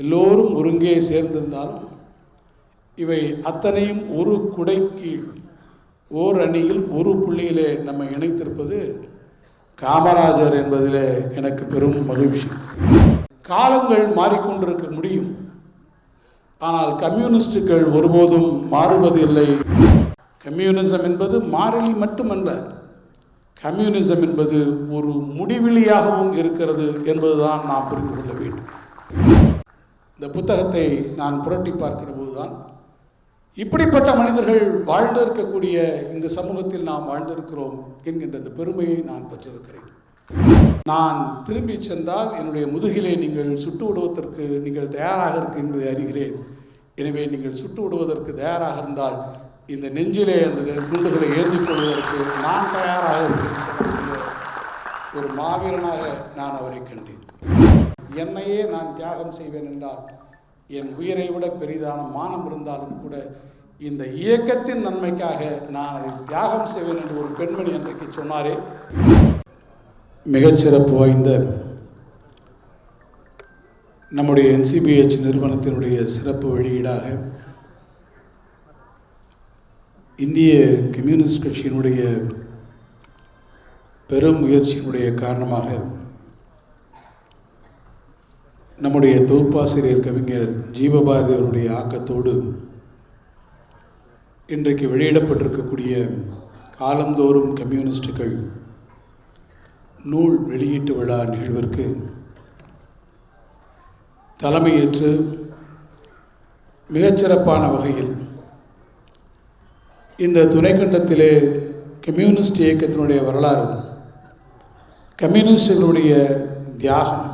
எல்லோரும் ஒருங்கே சேர்ந்திருந்தாலும் இவை அத்தனையும் ஒரு குடை கீழ் ஓர் அணியில் ஒரு புள்ளியிலே நம்ம இணைத்திருப்பது காமராஜர் என்பதிலே எனக்கு பெரும் மகிழ்ச்சி. காலங்கள் மாறிக்கொண்டிருக்க முடியும். ஆனால் கம்யூனிஸ்டுகள் ஒருபோதும் மாறுவதில்லை. கம்யூனிசம் என்பது மாறிலி மட்டுமல்ல கம்யூனிசம் என்பது ஒரு முடிவிலியாகவும் இருக்கிறது என்பதுதான் நாம் புரிந்து கொள்ள வேண்டும். இந்த புத்தகத்தை நான் புரட்டி பார்க்கிற போதுதான் இப்படிப்பட்ட மனிதர்கள் வாழ்ந்து இருக்கக்கூடிய இந்த சமூகத்தில் நாம் வாழ்ந்திருக்கிறோம் என்கின்ற இந்த பெருமையை நான் பெற்றிருக்கிறேன். நான் திரும்பி சென்றால் என்னுடைய முதுகிலே நீங்கள் சுட்டு விடுவதற்கு நீங்கள் தயாராக இருக்கு என்பதை அறிகிறேன். எனவே நீங்கள் சுட்டு விடுவதற்கு தயாராக இருந்தால் இந்த நெஞ்சிலே அந்த குண்டுகளை ஏந்தி கொள்வதற்கு நான் தயாராக இருக்கிறேன் ஒரு மாவீரனாக நான் அவரை கண்டேன். என்னையே நான் தியாகம் செய்வேன் என்றால் என் உயிரை விட பெரிதான மானம் இருந்தாலும் கூட இந்த இயக்கத்தின் நன்மைக்காக நான் அதை தியாகம் செய்வேன் என்று ஒரு பெண்மணி அன்றைக்கு சொன்னாரே. மிகச்சிறப்பு வாய்ந்த நம்முடைய என்சிபிஹெச் நிறுவனத்தினுடைய சிறப்பு வெளியீடாக இந்திய கம்யூனிஸ்ட் கட்சியினுடைய பெரும் முயற்சியினுடைய காரணமாக நம்முடைய தொகுப்பாசிரியர் கவிஞர் ஜீவபாரதி அவருடைய ஆக்கத்தோடு இன்றைக்கு வெளியிடப்பட்டிருக்கக்கூடிய காலந்தோறும் கம்யூனிஸ்டுகள் நூல் வெளியீட்டு விழா நிகழ்விற்கு தலைமையேற்று மிகச்சிறப்பான வகையில் இந்த துணைக்கண்டத்திலே கம்யூனிஸ்ட் இயக்கத்தினுடைய வரலாறு கம்யூனிஸ்டுகளுடைய தியாகம்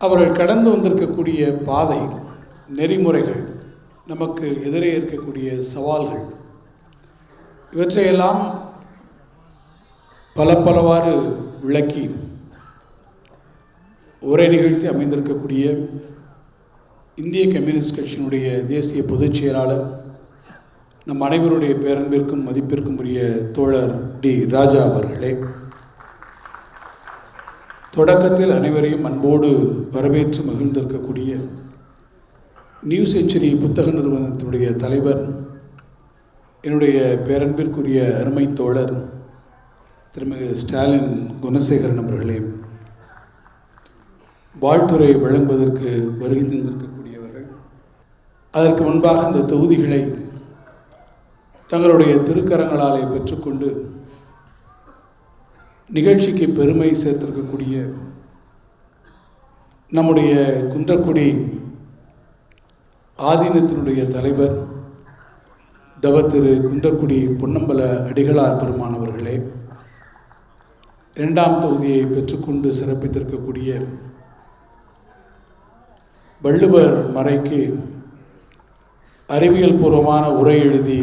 அவர்கள் கடந்து வந்திருக்கக்கூடிய பாதை நெறிமுறைகள் நமக்கு எதிரே இருக்கக்கூடிய சவால்கள் இவற்றையெல்லாம் பல பலவாறு விளக்கி ஒரே நிகழ்த்தி அமைந்திருக்கக்கூடிய இந்திய கம்யூனிஸ்ட் கட்சியினுடைய தேசிய பொதுச் செயலாளர் நம் அனைவருடைய பேரன்பிற்கும் மதிப்பிற்கும் உரிய தோழர் டி. ராஜா அவர்களே. தொடக்கத்தில் அனைவரையும் அன்போடு வரவேற்று மகிழ்ந்திருக்கக்கூடிய நியூ செஞ்சுரி புத்தக நிறுவனத்தினுடைய தலைவர் என்னுடைய பேரன்பிற்குரிய அருமை தோழர் திருமிகு ஸ்டாலின் குணசேகரன் அவர்களே வாழ்த்துறை வழங்குவதற்கு வருகை தந்திருக்கக்கூடியவர்கள். அதற்கு முன்பாக இந்த தொகுதிகளை தங்களுடைய திருக்கரங்களாலே பெற்றுக்கொண்டு நிகழ்ச்சிக்கு பெருமை சேர்த்திருக்கக்கூடிய நம்முடைய குன்றக்குடி ஆதீனத்தினுடைய தலைவர் தவ திரு குன்றக்குடி பொன்னம்பல அடிகளார் பெருமானவர்களே இரண்டாம் தொகுதியை பெற்றுக்கொண்டு சிறப்பித்திருக்கக்கூடிய வள்ளுவர் மறைக்கு அறிவியல் பூர்வமான உரை எழுதி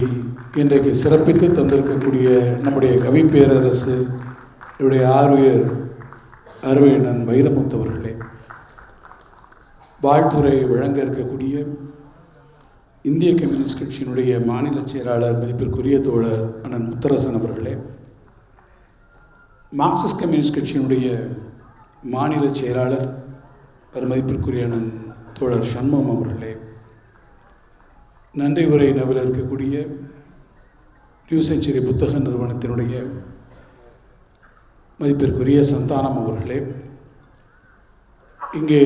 இன்றைக்கு சிறப்பித்து தந்திருக்கக்கூடிய நம்முடைய கவிப்பேரரசு பேரரசு என்னுடைய ஆர்வியர் அருமையண்ணன் வைரமுத்தவர்களே வாழ்த்துறை வழங்க இருக்கக்கூடிய இந்திய கம்யூனிஸ்ட் கட்சியினுடைய மாநில செயலாளர் மதிப்பிற்குரிய தோழர் அண்ணன் முத்தரசன் அவர்களே மார்க்சிஸ்ட் கம்யூனிஸ்ட் கட்சியினுடைய மாநில செயலாளர் பெருமதிப்பிற்குரிய அண்ணன் தோழர் சண்முகம் அவர்களே நன்றி உரை நவில் இருக்கக்கூடிய நியூ செஞ்சுரி புத்தக நிறுவனத்தினுடைய மதிப்பிற்குரிய சந்தானம் அவர்களே இங்கே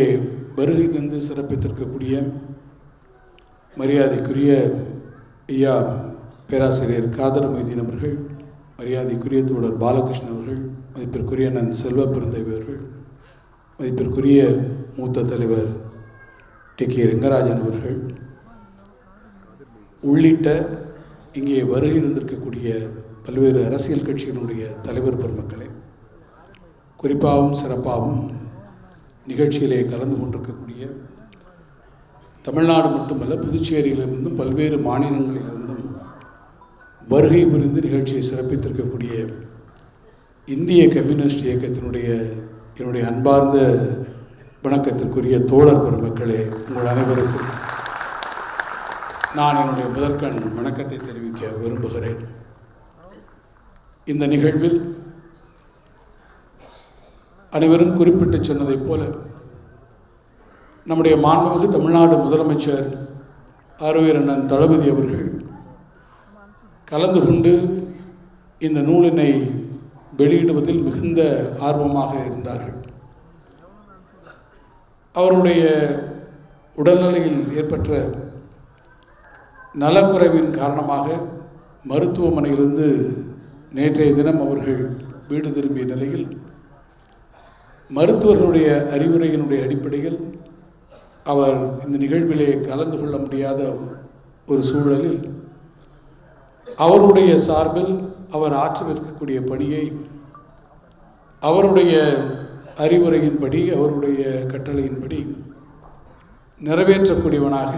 வருகை தந்து சிறப்பித்திருக்கக்கூடிய மரியாதைக்குரிய ஐயா பேராசிரியர் காதர் மைதீன் அவர்கள் மரியாதைக்குரிய தோழர் பாலகிருஷ்ணன் அவர்கள் மதிப்பிற்குரிய நன் செல்வ பிறந்தவி அவர்கள் மதிப்பிற்குரிய மூத்த தலைவர் டி. கே. ரெங்கராஜன் அவர்கள் உள்ளிட்ட இங்கே வருகை தந்திருக்கக்கூடிய பல்வேறு அரசியல் கட்சிகளுடைய தலைவர் பெருமக்களே குறிப்பாகவும் சிறப்பாகவும் நிகழ்ச்சியிலே கலந்து கொண்டிருக்கக்கூடிய தமிழ்நாடு மட்டுமல்ல புதுச்சேரியிலிருந்தும் பல்வேறு மாநிலங்களிலிருந்தும் வருகை புரிந்து நிகழ்ச்சியை சிறப்பித்திருக்கக்கூடிய இந்திய கம்யூனிஸ்ட் இயக்கத்தினுடைய என்னுடைய அன்பார்ந்த வணக்கத்திற்குரிய தோழர் பெருமக்களே உங்கள் அனைவருக்கும் நான் என்னுடைய முதற்கண் வணக்கத்தை தெரிவிக்க விரும்புகிறேன். இந்த நிகழ்வில் அனைவரும் குறிப்பிட்டு சொன்னதைப் போல நம்முடைய மாண்புமிகு தமிழ்நாடு முதலமைச்சர் அருவீரண்ணன் தளபதி அவர்கள் கலந்து கொண்டு இந்த நூலினை வெளியிடுவதில் மிகுந்த ஆர்வமாக இருந்தார்கள். அவருடைய உடல்நிலையில் ஏற்பட்ட நலக்குறைவின் காரணமாக மருத்துவமனையிலிருந்து நேற்றைய தினம் அவர்கள் வீடு திரும்பிய நிலையில் மருத்துவர்களுடைய அறிவுரையினுடைய அடிப்படையில் அவர் இந்த நிகழ்விலே கலந்து கொள்ள முடியாத ஒரு சூழலில் அவருடைய சார்பில் அவர் ஆற்றவிருக்கக்கூடிய பணியை அவருடைய அறிவுரையின்படி அவருடைய கட்டளையின்படி நிறைவேற்றக்கூடியவனாக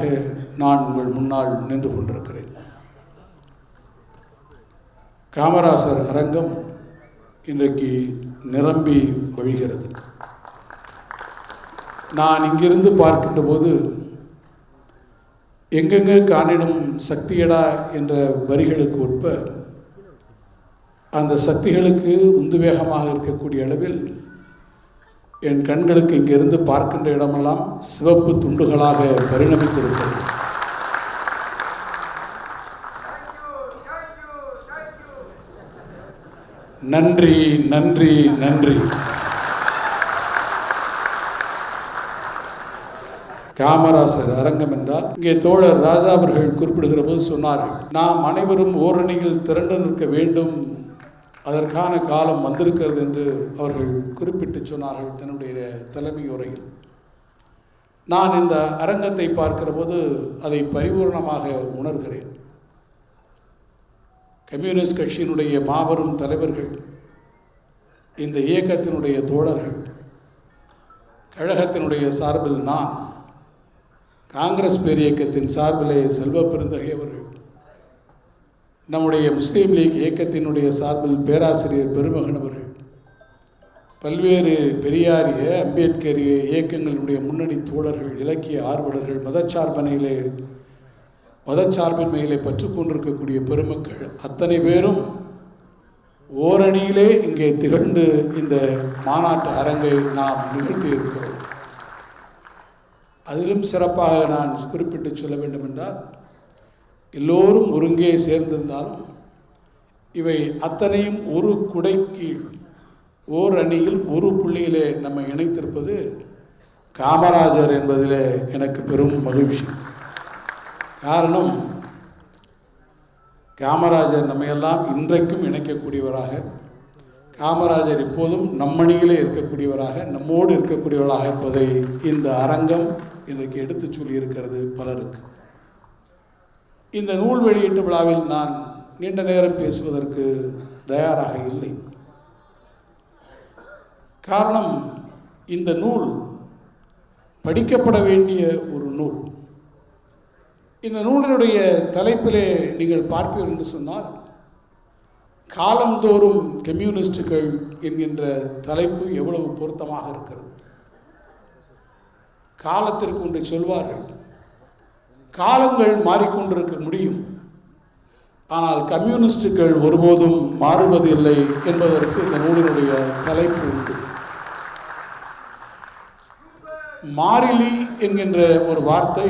நான் உங்கள் முன்னால் நின்று கொண்டிருக்கிறேன். காமராசர் அரங்கம் இன்றைக்கு நிரம்பி வழிகிறது. நான் இங்கிருந்து பார்க்கின்ற போது எங்கெங்கே காணிடும் சக்தியடா என்ற வரிகளுக்கு உட்ப அந்த சக்திகளுக்கு உந்துவேகமாக இருக்கக்கூடிய அளவில் என் கண்களுக்கு இங்கிருந்து பார்க்கின்ற இடமெல்லாம் சிவப்பு துண்டுகளாக பரிணமித்திருக்கிறது. நன்றி நன்றி நன்றி. காமராசர் அரங்கம் என்றால் இங்கே தோழர் ராஜா அவர்கள் குறிப்பிடுகிற போது சொன்னார்கள் நாம் அனைவரும் ஓரணியில் திரண்டு நிற்க வேண்டும். அதற்கான காலம் வந்திருக்கிறது என்று அவர்கள் குறிப்பிட்டு சொன்னார்கள் தன்னுடைய தலைமை உரையில். நான் இந்த அரங்கத்தை பார்க்கிற போது அதை பரிபூர்ணமாக உணர்கிறேன். கம்யூனிஸ்ட் கட்சியினுடைய மாபெரும் தலைவர்கள் இந்த இயக்கத்தினுடைய தோழர்கள் கழகத்தினுடைய சார்பில் நான் காங்கிரஸ் பேரியக்கத்தின் சார்பிலே செல்வ பெருந்தகை அவர்கள். நம்முடைய முஸ்லீம் லீக் இயக்கத்தினுடைய சார்பில் பேராசிரியர் பெருமகன் அவர்கள். பல்வேறு பெரியாரிய அம்பேத்கரிய இயக்கங்களுடைய முன்னணி தோழர்கள் இலக்கிய ஆர்வலர்கள் மதச்சார்பனையிலே மதச்சார்பின்மையிலே பற்றுக்கொண்டிருக்கக்கூடிய பெருமக்கள் அத்தனை பேரும் ஓரணியிலே இங்கே திகழ்ந்து இந்த மாநாட்டு அரங்கை நாம் நிகழ்த்தியிருக்கிறோம். அதிலும் சிறப்பாக நான் குறிப்பிட்டு சொல்ல வேண்டுமென்றால் எல்லோரும் ஒருங்கே சேர்ந்திருந்தாலும் இவை அத்தனையும் ஒரு குடை கீழ் ஓர் அணியில் ஒரு புள்ளியிலே நம்ம இணைத்திருப்பது காமராஜர் என்பதிலே எனக்கு பெரும் மகிழ்ச்சி. காரணம் காமராஜர் நம்மையெல்லாம் இன்றைக்கும் இணைக்கக்கூடியவராக காமராஜர் இப்போதும் நம்மணியிலே இருக்கக்கூடியவராக நம்மோடு இருக்கக்கூடியவராக இருப்பதை இந்த அரங்கம் இன்றைக்கு எடுத்துச் சொல்லியிருக்கிறது பலருக்கு. இந்த நூல் வெளியீட்டு விழாவில் நான் நீண்ட நேரம் பேசுவதற்கு தயாராக இல்லை. காரணம் இந்த நூல் படிக்கப்பட வேண்டிய ஒரு நூல். இந்த நூலினுடைய தலைப்பிலே நீங்கள் பார்ப்பீர்கள் என்று சொன்னால் காலந்தோறும் கம்யூனிஸ்டுகள் என்கின்ற தலைப்பு எவ்வளவு பொருத்தமாக இருக்கிறது? காலத்திற்கு ஒன்று சொல்வார்கள். காலங்கள் மாறிக்கொண்டிருக்க முடியும். ஆனால் கம்யூனிஸ்டுகள் ஒருபோதும் மாறுவதில்லை என்பதற்கு இந்த நூலினுடைய தலைப்பு உண்டு. மாறிலி என்கின்ற ஒரு வார்த்தை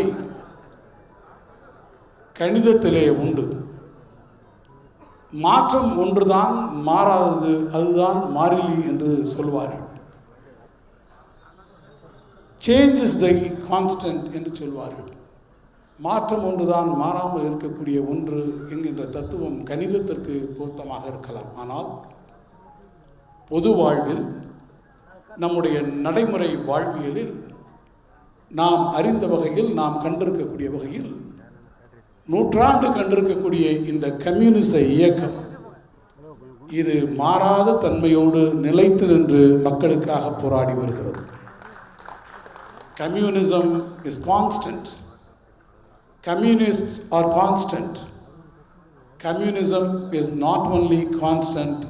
கணிதத்திலே உண்டு. மாற்றம் ஒன்றுதான் மாறாதது அதுதான் மாறிலி என்று சொல்வார்கள். சேஞ்ச் இஸ் தை கான்ஸ்டன்ட் என்று சொல்வார்கள். மாற்றம் ஒன்றுதான் மாறாமல் இருக்கக்கூடிய ஒன்று என்கின்ற தத்துவம் கணிதத்திற்கு பொருத்தமாக இருக்கலாம். ஆனால் பொது வாழ்வில் நம்முடைய நடைமுறை வாழ்வியலில் நாம் அறிந்த வகையில் நாம் கண்டிருக்கக்கூடிய வகையில் நூற்றாண்டு கண்டிருக்கக்கூடிய இந்த கம்யூனிச இயக்கம் இது மாறாத தன்மையோடு நிலைத்து நின்று மக்களுக்காக போராடி வருகிறது. Communism is constant communist are constant communism is not only constant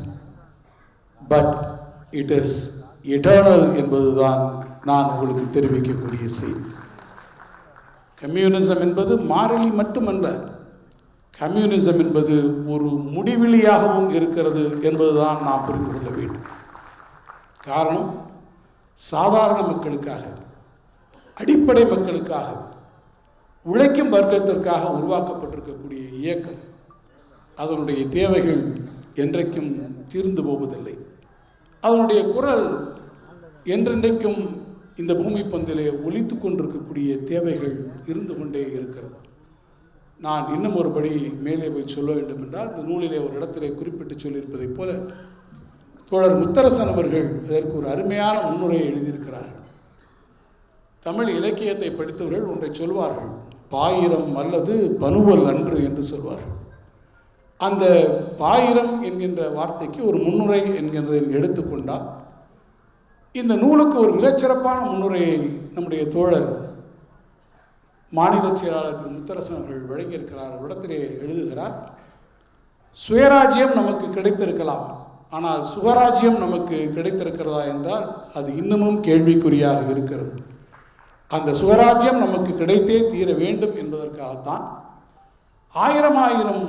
but it is eternal என்பதுதான் நான் உங்களுக்கு தெரிவிக்கக்கூடிய செய்தி. கம்யூனிசம் என்பது மாறிலி மட்டுமல்ல. கம்யூனிசம் என்பது ஒரு முடிவிலியாகவும் இருக்கிறது என்பதுதான் நாம் புரிந்து கொள்ள வேண்டும். காரணம் சாதாரண மக்களுக்காக. அடிப்படை மக்களுக்காக உழைக்கும் வர்க்கத்திற்காக உருவாக்கப்பட்டிருக்கக்கூடிய இயக்கம் அதனுடைய தேவைகள் என்றைக்கும் தீர்ந்து போவதில்லை. அதனுடைய குரல் என்றென்றைக்கும் இந்த பூமி பந்திலே ஒழித்து கொண்டிருக்கக்கூடிய தேவைகள் இருந்து கொண்டே இருக்கிறது. நான் இன்னும் ஒருபடி மேலே போய் சொல்ல வேண்டும் என்றால் இந்த நூலிலே ஒரு இடத்திலே குறிப்பிட்டு சொல்லியிருப்பதைப் போல தோழர் முத்தரசன் அவர்கள் அதற்கு ஒரு அருமையான முன்னுரையை எழுதியிருக்கிறார்கள். தமிழ் இலக்கியத்தை படித்தவர்கள் ஒன்றை சொல்வார்கள். பாயிரம் அல்லது பனுவல் அன்று என்று சொல்வார்கள். அந்த பாயிரம் என்கின்ற வார்த்தைக்கு ஒரு முன்னுரை என்கின்றதை எடுத்துக்கொண்டால் இந்த நூலுக்கு ஒரு மிகச்சிறப்பான முன்னுரையை நம்முடைய தோழர் மாநில செயலாளர் திரு முத்தரசன் அவர்கள் வழங்கியிருக்கிறார். இடத்திலே எழுதுகிறார் சுயராஜ்யம் நமக்கு கிடைத்திருக்கலாம். ஆனால் சுகராஜ்யம் நமக்கு கிடைத்திருக்கிறதா என்றால் அது இன்னமும் கேள்விக்குறியாக இருக்கிறது. அந்த சுகராஜ்யம் நமக்கு கிடைத்தே தீர வேண்டும் என்பதற்காகத்தான் ஆயிரம் ஆயிரம்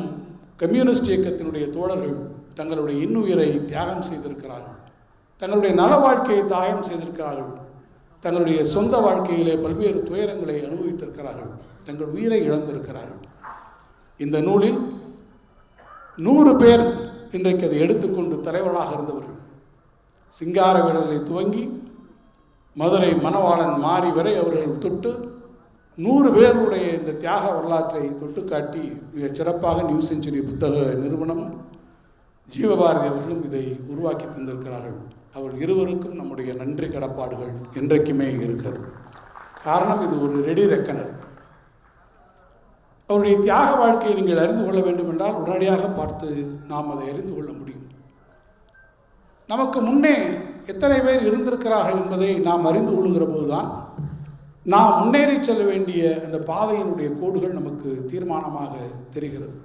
கம்யூனிஸ்ட் இயக்கத்தினுடைய தோழர்கள் தங்களுடைய இன்னுயிரை தியாகம் செய்திருக்கிறார்கள். தங்களுடைய நல வாழ்க்கையை தாயம் செய்திருக்கிறார்கள். தங்களுடைய சொந்த வாழ்க்கையிலே பல்வேறு துயரங்களை அனுபவித்திருக்கிறார்கள். தங்கள் உயிரை இழந்திருக்கிறார்கள். இந்த நூலில் நூறு பேர் இன்றைக்கு அதை எடுத்துக்கொண்டு தலைவராக இருந்தவர்கள். சிங்கார விடலை துவங்கி மதுரை மணவாளன் மாறி வரை அவர்கள் தொட்டு நூறு பேருடைய இந்த தியாக வரலாற்றை தொட்டு காட்டி மிகச் சிறப்பாக நியூ செஞ்சுரி புத்தக நிறுவனம் ஜீவபாரதி அவர்களும் இதை உருவாக்கி தந்திருக்கிறார்கள். அவர்கள் இருவருக்கும் நம்முடைய நன்றி கடப்பாடுகள் என்றைக்குமே இருக்கிறது. காரணம் இது ஒரு ரெடி ரெக்கனர். அவருடைய தியாக வாழ்க்கையை நீங்கள் அறிந்து கொள்ள வேண்டும் என்றால் உடனடியாக பார்த்து நாம் அதை அறிந்து கொள்ள முடியும். நமக்கு முன்னே எத்தனை பேர் இருந்திருக்கிறார்கள் என்பதை நாம் அறிந்து கொள்ளுகிற போதுதான் நாம் முன்னேறி செல்ல வேண்டிய அந்த பாதையினுடைய கோடுகள் நமக்கு தீர்மானமாக தெரிகிறது.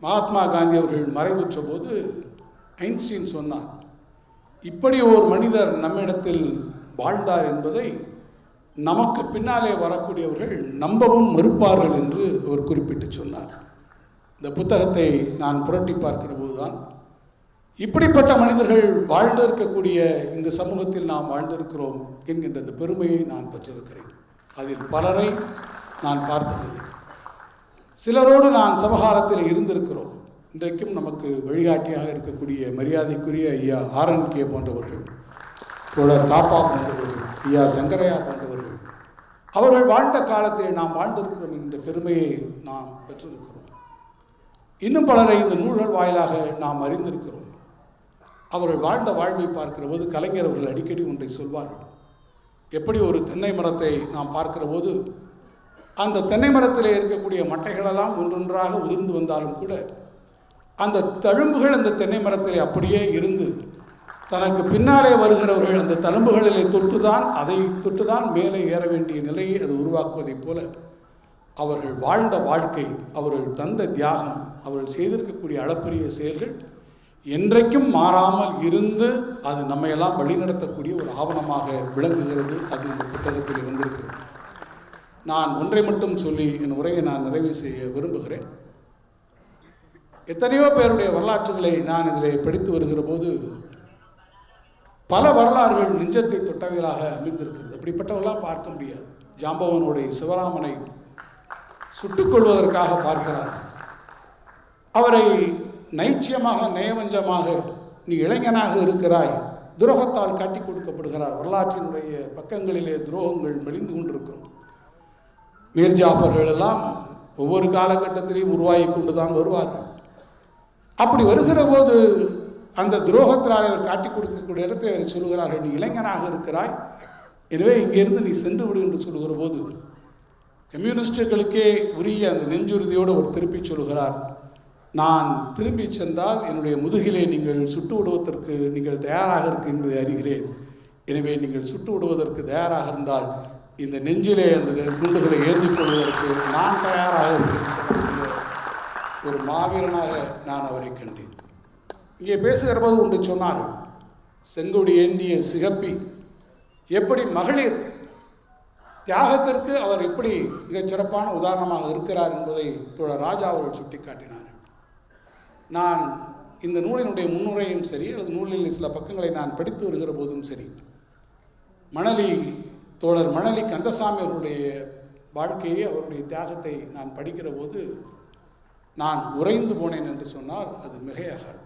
மகாத்மா காந்தி அவர்கள் மறைவுற்ற போது ஐன்ஸ்டீன் சொன்னார் இப்படி ஒரு மனிதர் நம்மிடத்தில் வாழ்ந்தார் என்பதை நமக்கு பின்னாலே வரக்கூடியவர்கள் நம்பவும் மறுப்பார்கள் என்று அவர் குறிப்பிட்டு சொன்னார். இந்த புத்தகத்தை நான் புரட்டி பார்க்கிற போதுதான் இப்படிப்பட்ட மனிதர்கள் வாழ்ந்து இருக்கக்கூடிய இந்த சமூகத்தில் நாம் வாழ்ந்திருக்கிறோம் என்கின்ற இந்த பெருமையை நான் பெற்றிருக்கிறேன். அதில் பலரை நான் பார்த்ததில்லை. சிலரோடு நான் சமகாலத்தில் இருந்திருக்கிறோம். இன்றைக்கும் நமக்கு வழிகாட்டியாக இருக்கக்கூடிய மரியாதைக்குரிய ஐயா ஆர்என் கே போன்றவர்கள் தோழர் தாப்பா போன்றவர்கள் ஐயா சங்கரையா போன்றவர்கள் அவர்கள் வாழ்ந்த காலத்தில் நாம் வாழ்ந்திருக்கிறோம் என்ற பெருமையை நாம் பெற்றிருக்கிறோம். இன்னும் பலரை இந்த நூல்கள் வாயிலாக நாம் அறிந்திருக்கிறோம். அவர்கள் வாழ்ந்த வாழ்வை பார்க்கிற போது கலைஞர் அவர்கள் அடிக்கடி ஒன்றை சொல்வார்கள். எப்படி ஒரு தென்னை மரத்தை நாம் பார்க்கிற போது அந்த தென்னை மரத்தில் இருக்கக்கூடிய மட்டைகளெல்லாம் ஒன்றொன்றாக உதிர்ந்து வந்தாலும் கூட அந்த தழும்புகள் அந்த தென்னை மரத்தில் அப்படியே இருந்து தனக்கு பின்னாலே வருகிறவர்கள் அந்த தழும்புகளிலே தொட்டுதான் அதை தொட்டுதான் மேலே ஏற வேண்டிய நிலையை அது உருவாக்குவதைப் போல அவர்கள் வாழ்ந்த வாழ்க்கை அவர்கள் தந்த தியாகம் அவர்கள் செய்திருக்கக்கூடிய அளப்பரிய செயல்கள் என்றைக்கும் மாறாமல் இருந்து அது நம்மையெல்லாம் வழிநடத்தக்கூடிய ஒரு ஆவணமாக விளங்குகிறது. அது இந்த புத்தகத்தில் இருந்திருக்கிறது. நான் ஒன்றை மட்டும் சொல்லி என் உரையை நான் நிறைவு செய்ய விரும்புகிறேன். எத்தனையோ பேருடைய வரலாற்றுகளை நான் இதில் படித்து வருகிற போது பல வரலாறுகள் நெஞ்சத்தை தொட்டவைகளாக அமைந்திருக்கிறது. அப்படிப்பட்டவர்களாம் பார்க்க முடியாது. ஜாம்பவனுடைய சிவராமனை சுட்டுக்கொள்வதற்காக பார்க்கிறார் அவரை நைச்சியமாக நயவஞ்சமாக நீ இளைஞனாக இருக்கிறாய். துரோகத்தால் காட்டி கொடுக்கப்படுகிறார். வரலாற்றினுடைய பக்கங்களிலே துரோகங்கள் மெலிந்து கொண்டிருக்கிறோம் மீர்ஜாஃபர்கள் எல்லாம் ஒவ்வொரு காலகட்டத்திலையும் உருவாகி கொண்டு தான் வருவார்கள். அப்படி வருகிற போது அந்த துரோகத்தினால் அவர் காட்டி கொடுக்கக்கூடிய இடத்தை அவர் சொல்லுகிறார்கள் நீ இளைஞனாக இருக்கிறாய். எனவே இங்கிருந்து நீ சென்று விடு என்று சொல்லுகிற போது கம்யூனிஸ்டுகளுக்கே உரிய அந்த நெஞ்சுறுதியோடு அவர் திருப்பி சொல்கிறார் நான் திரும்பி சென்றால் என்னுடைய முதுகிலே நீங்கள் சுட்டு விடுவதற்கு நீங்கள் தயாராக இருக்கு என்பதை அறிகிறேன். எனவே நீங்கள் சுட்டு விடுவதற்கு தயாராக இருந்தால் இந்த நெஞ்சிலே அந்த குண்டுகளை ஏந்தி கொள்வதற்கு நான் தயாராக இருக்கிறேன் ஒரு மாவீரனாக நான் அவரை கண்டேன். இங்கே பேசுகிற போது ஒன்று சொன்னார் செங்கொடி ஏந்திய சிகப்பி எப்படி மகளிர் தியாகத்திற்கு அவர் எப்படி மிகச் சிறப்பான உதாரணமாக இருக்கிறார் என்பதை தோழர் ராஜா அவர்கள் சுட்டிக்காட்டினார். நான் இந்த நூலினுடைய முன்னுரையும் சரி அல்லது நூலில் சில பக்கங்களை நான் படித்து வருகிற போதும் சரி மணலி தோழர் மணலி கந்தசாமி அவருடைய வாழ்க்கையை அவருடைய தியாகத்தை நான் படிக்கிற போது நான் உறைந்து போனேன் என்று சொன்னால் அது மிகையாகாது.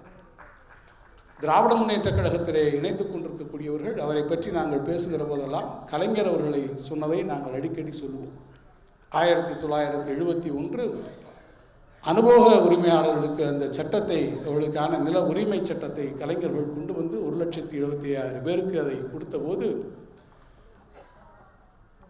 திராவிட முன்னேற்ற கழகத்திலே இணைத்து கொண்டிருக்கக்கூடியவர்கள் அவரை பற்றி நாங்கள் பேசுகிற போதெல்லாம் கலைஞர் அவர்களை சொன்னதை நாங்கள் அடிக்கடி சொல்லுவோம். ஆயிரத்தி தொள்ளாயிரத்தி எழுபத்தி ஒன்று அனுபவ உரிமையாளர்களுக்கு அந்த சட்டத்தை அவர்களுக்கான நில உரிமை சட்டத்தை கலைஞர்கள் கொண்டு வந்து ஒரு லட்சத்தி எழுபத்தி ஆறு பேருக்கு அதை கொடுத்தபோது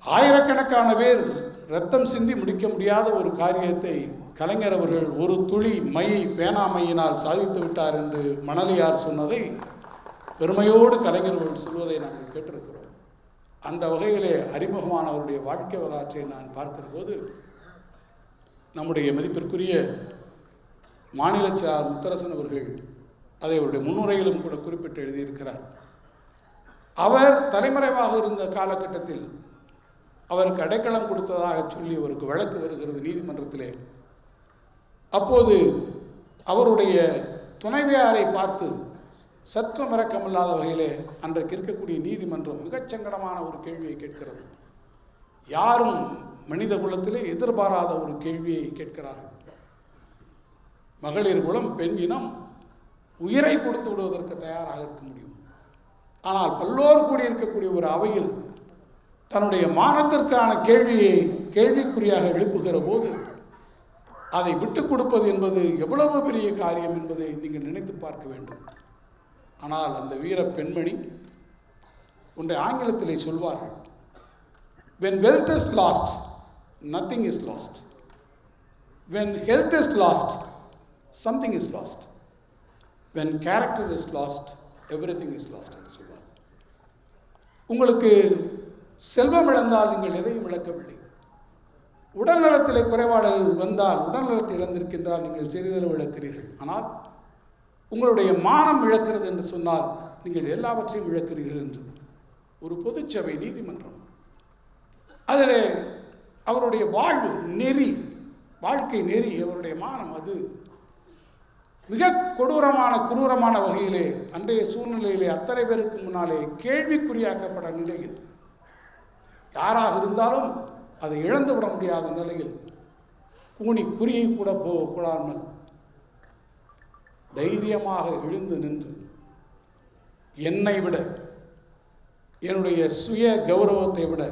ஆயிரக்கணக்கான பேர் ரத்தம் சிந்தி முடிக்க முடியாத ஒரு காரியத்தை கலைஞர் அவர்கள் ஒரு துளி மை பேனாமையினால் சாதித்து விட்டார் என்று மணலியார் சொன்னதை பெருமையோடு கலைஞர்கள் சொல்வதை நாங்கள் கேட்டிருக்கிறோம். அந்த வகையிலே அறிமுகமானவருடைய வாழ்க்கை வரலாற்றை நான் பார்க்கிற போது நம்முடைய மதிப்பிற்குரிய மாநில சார் முத்தரசன் அவர்கள் அதை அவருடைய முன்னுரையிலும் கூட குறிப்பிட்டு எழுதியிருக்கிறார். அவர் தலைமறைவாக இருந்த காலகட்டத்தில் அவருக்கு அடைக்கலம் கொடுத்ததாக சொல்லி அவருக்கு வழக்கு வருகிறது நீதிமன்றத்திலே. அப்போது அவருடைய துணைவியாரை பார்த்து சற்றும் இறக்கமில்லாத வகையிலே அன்றைக்கு இருக்கக்கூடிய நீதிமன்றம் மிகச் சங்கடமான ஒரு கேள்வியை கேட்கிறது. யாரும் மனித குலத்திலே எதிர்பாராத ஒரு கேள்வியை கேட்கிறார்கள். மகளிர் குலம் பெண் இனம் உயிரை கொடுத்து விடுவதற்கு தயாராக இருக்க முடியும். ஆனால் பல்லோர் கூடியிருக்கக்கூடிய ஒரு அவையில் தன்னுடைய மானத்திற்கான கேள்வியை கேள்விக்குறியாக எழுப்புகிற போது அதை விட்டுக் கொடுப்பது என்பது எவ்வளவு பெரிய காரியம் என்பதை நீங்கள் நினைத்து பார்க்க வேண்டும். ஆனால் அந்த வீர பெண்மணி ஒன்றை ஆங்கிலத்திலே சொல்வார்கள் when wealth is lost nothing is lost. When health is lost something is lost. When character is lost everything is lost என்று சொல்வார் உங்களுக்கு செல்வம் இழந்தால் நீங்கள் எதையும் இழக்கவில்லை. உடல்நலத்திலே குறைபாடுகள் வந்தால் உடல்நலத்தை இழந்திருக்கின்றால் நீங்கள் சிறிதளவு இழக்கிறீர்கள். ஆனால் உங்களுடைய மானம் இழக்கிறது என்று சொன்னால் நீங்கள் எல்லாவற்றையும் இழக்கிறீர்கள் என்று. ஒரு பொதுச்சபை நீதிமன்றம். அதில் அவருடைய வாழ்வு நெறி வாழ்க்கை நெறி அவருடைய மானம் அது. மிக கொடூரமான குரூரமான வகையிலே அன்றைய சூழ்நிலையிலே அத்தனை பேருக்கு முன்னாலே கேள்விக்குறியாக்கப்பட நிலையில். யாராக இருந்தாலும் அதை இழந்து விட முடியாத நிலையில் கூனி குறியை கூட போகக்கூடாமல் தைரியமாக எழுந்து நின்று என்னை விட என்னுடைய சுய கௌரவத்தை விட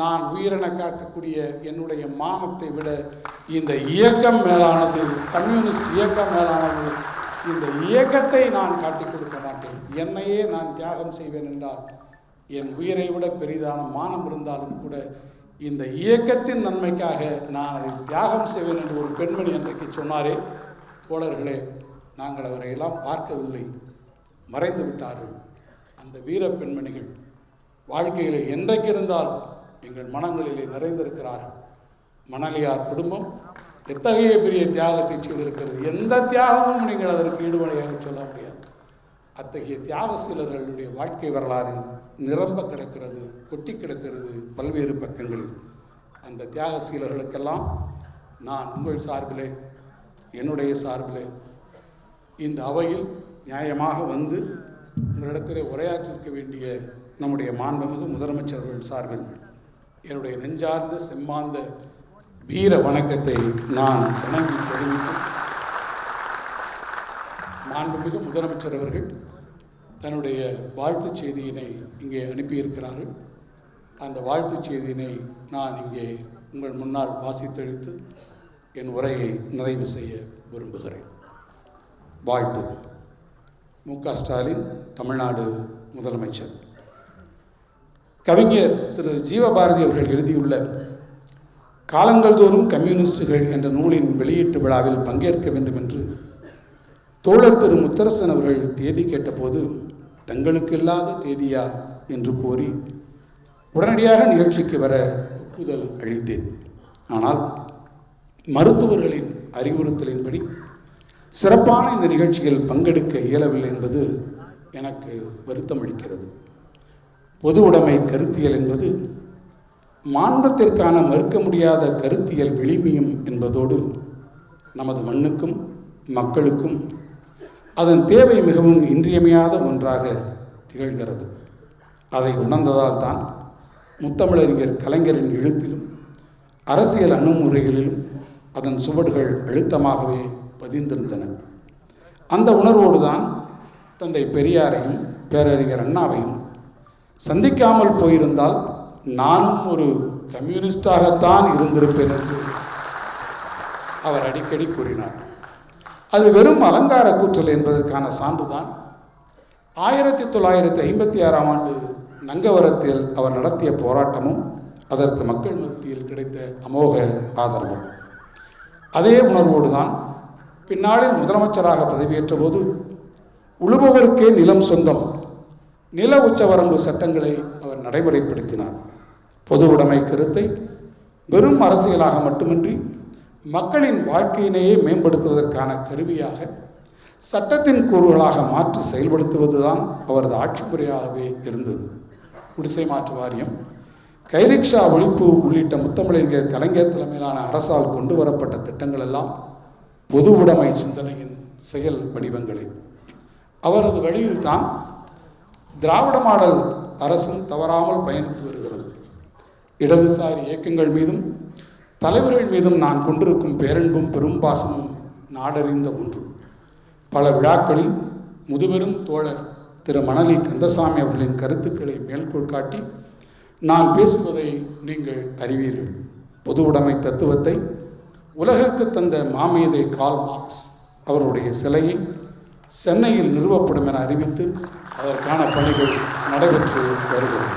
நான் உயிரென காக்கக்கூடிய என்னுடைய மானத்தை விட இந்த இயக்கம் மேலானது கம்யூனிஸ்ட் இயக்கம் மேலானது இந்த இயக்கத்தை நான் காட்டிக் கொடுக்க மாட்டேன். என்னையே நான் தியாகம் செய்வேன் என்றால் என் உயிரை விட பெரிதான மானம் இருந்தாலும் கூட இந்த இயக்கத்தின் நன்மைக்காக நான் அதை தியாகம் செய்வேன் என்று ஒரு பெண்மணி அன்றைக்கு சொன்னாரே. தோழர்களே நாங்கள் அவரை எல்லாம் பார்க்கவில்லை. மறைந்து விட்டார்கள். அந்த வீர பெண்மணிகள் வாழ்க்கையில் என்றைக்கு இருந்தாலும் எங்கள் மனங்களிலே நிறைந்திருக்கிறார்கள். மணலியார் குடும்பம் எத்தகைய பெரிய தியாகத்தை செய்திருக்கிறது? எந்த தியாகமும் நீங்கள் அதற்கு ஈடுபடையாக சொல்ல முடியாது. அத்தகைய தியாக சீலர்களுடைய வாழ்க்கை வரலாறு நிரம்ப கிடக்கிறது கொட்டி கிடக்கிறது பல்வேறு பக்கங்களில். அந்த தியாக சீலர்களுக்கெல்லாம் நான் உங்கள் சார்பிலே என்னுடைய சார்பிலே இந்த அவையில் நியாயமாக வந்து உங்களிடத்திலே உரையாற்றிருக்க வேண்டிய நம்முடைய மாண்புமிகு முதலமைச்சர்கள் சார்பில் என்னுடைய நெஞ்சார்ந்த செம்மார்ந்த வீர வணக்கத்தை நான் வணங்கி தெரிவித்து மாண்புமிகு முதலமைச்சர் அவர்கள் தன்னுடைய வாழ்த்துச் செய்தியினை இங்கே அனுப்பியிருக்கிறார்கள். அந்த வாழ்த்துச் செய்தியினை நான் இங்கே உங்கள் முன்னால் வாசித்தெழுத்து என் உரையை நிறைவு செய்ய விரும்புகிறேன். வாழ்த்து. மு க ஸ்டாலின் தமிழ்நாடு முதலமைச்சர். கவிஞர் திரு ஜீவபாரதி அவர்கள் எழுதியுள்ள காலங்கள் தோறும் கம்யூனிஸ்டுகள் என்ற நூலின் வெளியீட்டு விழாவில் பங்கேற்க வேண்டும் என்று தோழர் திரு முத்தரசன் அவர்கள் தேதி கேட்டபோது தங்களுக்கு இல்லாத தேதியா? என்று கோரி உடனடியாக நிகழ்ச்சிக்கு வர ஒப்புதல் அளித்தேன். ஆனால் மருத்துவர்களின் அறிவுறுத்தலின்படி சிறப்பான இந்த நிகழ்ச்சியில் பங்கெடுக்க இயலவில்லை என்பது எனக்கு வருத்தம் அளிக்கிறது பொது உடைமை கருத்தியல் என்பது மானுடத்திற்கான மறுக்க முடியாத கருத்தியல் விளிமியம் என்பதோடு நமது மண்ணுக்கும் மக்களுக்கும் அதன் தேவை மிகவும் இன்றியமையாத ஒன்றாக திகழ்கிறது. அதை உணர்ந்ததால் தான் முத்தமிழறிஞர் கலைஞரின் எழுத்திலும் அரசியல் அணுகுமுறைகளிலும் அதன் சுவடுகள் அழுத்தமாகவே பதிந்திருந்தன. அந்த உணர்வோடு தான் தந்தை பெரியாரையும் பேரறிஞர் அண்ணாவையும் சந்திக்காமல் போயிருந்தால் நானும் ஒரு கம்யூனிஸ்டாகத்தான் இருந்திருப்பேன் என்று அவர் அடிக்கடி கூறினார். அது வெறும் அலங்கார கூற்றல் என்பதற்கான சான்றுதான். ஆயிரத்தி தொள்ளாயிரத்தி ஐம்பத்தி ஆறாம் ஆண்டு நங்கவரத்தில் அவர் நடத்திய போராட்டமும் அதற்கு மக்கள் மத்தியில் கிடைத்த அமோக ஆதரவும். அதே உணர்வோடு தான் பின்னாளில் முதலமைச்சராக பதவியேற்ற போது உழுபவருக்கே நிலம் சொந்தம் நில உச்சவரம்பு சட்டங்களை அவர் நடைமுறைப்படுத்தினார். பொது உடைமை கருத்தை வெறும் அரசியலாக மட்டுமின்றி மக்களின் வாழ்க்கையினையே மேம்படுத்துவதற்கான கருவியாக சட்டத்தின் கூறுகளாக மாற்றி செயல்படுத்துவதுதான் அவரது ஆட்சி முறையாகவே இருந்தது. குடிசை மாற்று வாரியம் கைரிக்ஷா ஒழிப்பு உள்ளிட்ட முத்தமிழறிஞர் கலைஞர் தலைமையிலான அரசால் கொண்டு வரப்பட்ட திட்டங்கள் எல்லாம் பொது உடைமை சிந்தனையின் செயல் வடிவங்களே. அவரது வழியில்தான் திராவிட மாடல் அரசும் தவறாமல் பயணித்து வருகிறது. இடதுசாரி இயக்கங்கள் மீதும் தலைவர்கள் மீதும் நான் கொண்டிருக்கும் பேரன்பும் பெரும் பாசமும் நாடறிந்த ஒன்று. பல விழாக்களில் முதுபெரும் தோழர் திரு மணலி கந்தசாமி அவர்களின் கருத்துக்களை மேற்கோள் காட்டி நான் பேசுவதை நீங்கள் அறிவீர்கள். பொது உடைமை தத்துவத்தை உலகுக்கு தந்த மாமேதை கால் மார்க்ஸ் அவருடைய சிலையை சென்னையில் நிறுவப்படும் என அறிவித்து அதற்கான பணிகள் நடைபெற்று வருகிறது.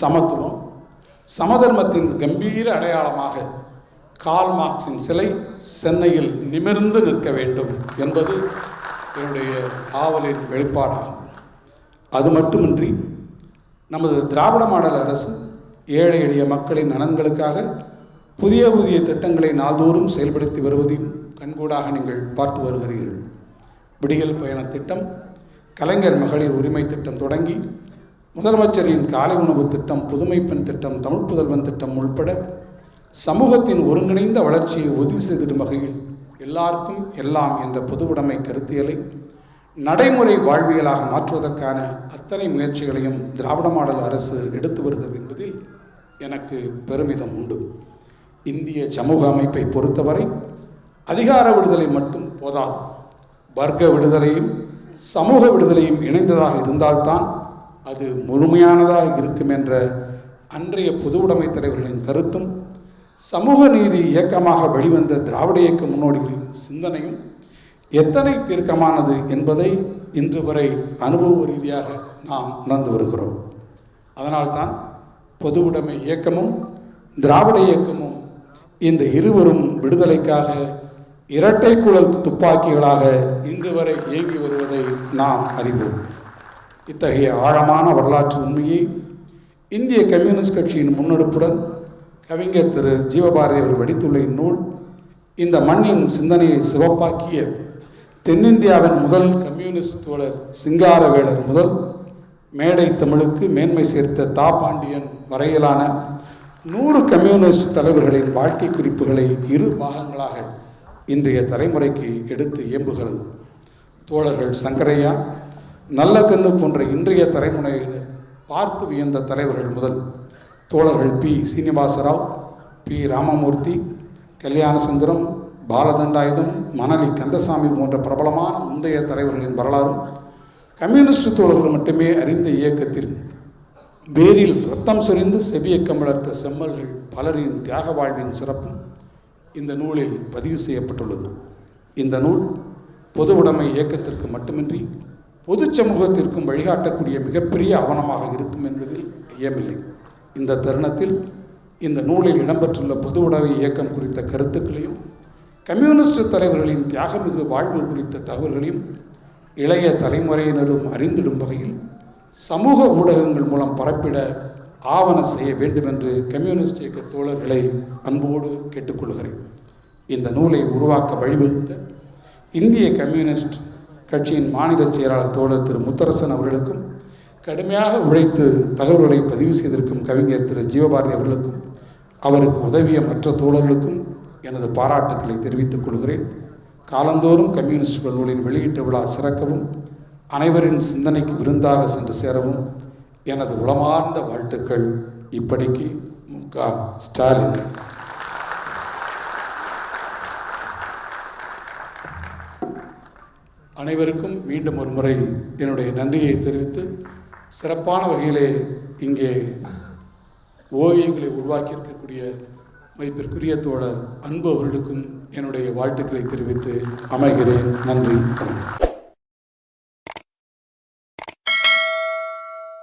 சமத்துவம். சமதர்மத்தின் கம்பீர அடையாளமாக கால் மார்க்ஸின் சிலை சென்னையில் நிமிர்ந்து நிற்க வேண்டும் என்பது என்னுடைய ஆவலின் வெளிப்பாடாகும். அது மட்டுமின்றி நமது திராவிட மாடல் அரசு ஏழை எளிய மக்களின் நலன்களுக்காக புதிய புதிய திட்டங்களை நாள்தோறும் செயல்படுத்தி வருவதையும் கண்கூடாக நீங்கள் பார்த்து வருகிறீர்கள். விடியல் பயண திட்டம் கலைஞர் மகளிர் உரிமை திட்டம் தொடங்கி முதலமைச்சரின் காலை உணவு திட்டம் புதுமை பெண் திட்டம் தமிழ் புதல்வன் திட்டம் உள்பட சமூகத்தின் ஒருங்கிணைந்த வளர்ச்சியை உறுதி செய்திடும் வகையில் எல்லாருக்கும் எல்லாம் என்ற பொதுவுடைமை கருத்தியலை நடைமுறை வாழ்வியலாக மாற்றுவதற்கான அத்தனை முயற்சிகளையும் திராவிட மாடல் அரசு எடுத்து வருகிறது என்பதில் எனக்கு பெருமிதம் உண்டு. இந்திய சமூக அமைப்பை பொறுத்தவரை அதிகார விடுதலை மட்டும் போதாது. வர்க்க விடுதலையும் சமூக விடுதலையும் இணைந்ததாக இருந்தால்தான் அது முழுமையானதாக இருக்கும் என்ற அன்றைய பொதுவுடைமை தலைவர்களின் கருத்தும் சமூக நீதி இயக்கமாக வெளிவந்த திராவிட இயக்க முன்னோடிகளின் சிந்தனையும் எத்தனை தீர்க்கமானது என்பதை இன்று வரை அனுபவ ரீதியாக நாம் உணர்ந்து வருகிறோம். அதனால்தான் பொதுவுடைமை இயக்கமும் திராவிட இயக்கமும் இந்த இருவரும் விடுதலைக்காக இரட்டை குழல் துப்பாக்கிகளாக இன்று வரை இயங்கி வருவதை நாம் அறிவோம். இத்தகைய ஆழமான வரலாற்று உண்மையை இந்திய கம்யூனிஸ்ட் கட்சியின் முன்னெடுப்புடன் கவிஞர் திரு. ஜீவபாரதி அவர் வடித்துள்ள இந்நூல் இந்த மண்ணின் சிந்தனையை சிவப்பாக்கிய தென்னிந்தியாவின் முதல் கம்யூனிஸ்ட் தோழர் சிங்காரவேலர் முதல் மேடை தமிழுக்கு மேன்மை சேர்த்த தா. பாண்டியன் வரையிலான நூறு கம்யூனிஸ்ட் தலைவர்களின் வாழ்க்கை குறிப்புகளை இரு பாகங்களாக இன்றைய தலைமுறைக்கு எடுத்து இயம்புகிறது. தோழர்கள் சங்கரையா நல்ல கண்ணு போன்ற இன்றைய தலைமுறையில் பார்த்து வியந்த தலைவர்கள் முதல் தோழர்கள் பி. சீனிவாசராவ் பி. ராமமூர்த்தி கல்யாணசுந்தரம் பாலதண்டாயுதம் மணலி கந்தசாமி போன்ற பிரபலமான முந்தைய தலைவர்களின் வரலாறும் கம்யூனிஸ்ட் தோழர்கள் மட்டுமே அறிந்த இயக்கத்தில் வேரில் ரத்தம் சொரிந்து செவியக்கம் வளர்த்த செம்மல்கள் பலரின் தியாக வாழ்வின் சிறப்பும் இந்த நூலில் பதிவு செய்யப்பட்டுள்ளது. இந்த நூல் பொது உடைமை இயக்கத்திற்கு மட்டுமின்றி பொது சமூகத்திற்கும் வழிகாட்டக்கூடிய மிகப்பெரிய ஆவணமாக இருக்கும் என்பதில் ஐயமில்லை. இந்த தருணத்தில் இந்த நூலில் இடம்பெற்றுள்ள பொது உடைமை இயக்கம் குறித்த கருத்துக்களையும் கம்யூனிஸ்ட் தலைவர்களின் தியாகமிகு வாழ்வு குறித்த தகவல்களையும் இளைய தலைமுறையினரும் அறிந்திடும் வகையில் சமூக ஊடகங்கள் மூலம் பரப்பிட ஆவண செய்ய வேண்டும் என்று கம்யூனிஸ்ட் இயக்க தோழர்களை அன்போடு கேட்டுக்கொள்கிறேன். இந்த நூலை உருவாக்க வழிவகுத்த இந்திய கம்யூனிஸ்ட் கட்சியின் மாநில செயலாளர் தோழர் திரு முத்தரசன் அவர்களுக்கும் கடுமையாக உழைத்து தகவல்களை பதிவு செய்திருக்கும் கவிஞர் திரு ஜீவபாரதி அவர்களுக்கும் அவருக்கு உதவிய மற்ற தோழர்களுக்கும் எனது பாராட்டுக்களை தெரிவித்துக் கொள்கிறேன். காலந்தோறும் கம்யூனிஸ்ட் நூலின் வெளியீட்டு விழா சிறக்கவும் அனைவரின் சிந்தனைக்கு விருந்தாக சென்று சேரவும் எனது உளமார்ந்த வாழ்த்துக்கள் இப்படிக்கு மு க ஸ்டாலின். அனைவருக்கும் மீண்டும் ஒரு முறை என்னுடைய நன்றியை தெரிவித்து சிறப்பான வகையிலே இங்கே ஓவியங்களை உருவாக்கியிருக்கக்கூடிய மதிப்பிற்குரிய தோழர் அன்பு அவர்களுக்கும் என்னுடைய வாழ்த்துக்களை தெரிவித்து அமைகிறேன். நன்றி.